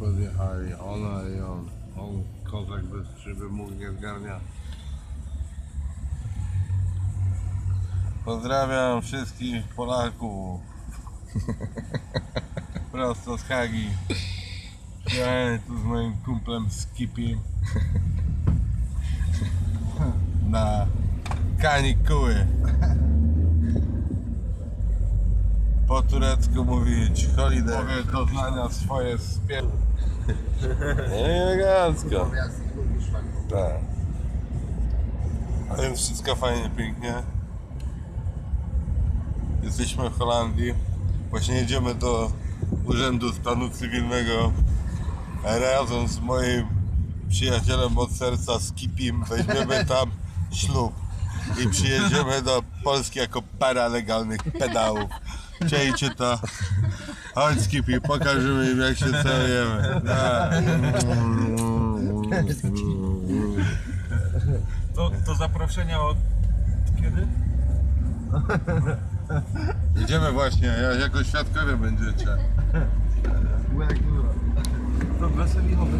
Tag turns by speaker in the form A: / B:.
A: A i ona i on. On kozak bez szyby mógł nie zgarnia. Pozdrawiam wszystkich Polaków. Prosto z Hagi. Ja tu z moim kumplem Skipim. Na kanikuły. Po turecku mówić holiday. Mówię doznania swoje pier... Elegancko. Tak. A więc wszystko fajnie, pięknie. Jesteśmy w Holandii. Właśnie jedziemy do Urzędu Stanu Cywilnego razem z moim przyjacielem od serca Skipim. Weźmiemy tam ślub i przyjedziemy do Polski jako para legalnych pedałów. Czejcie to. Chodź Skipi, pokażemy im jak się całujemy. Tak.
B: To, to zaproszenia od kiedy?
A: Idziemy właśnie, ja- jako świadkowie będziecie.
B: To weselichowe.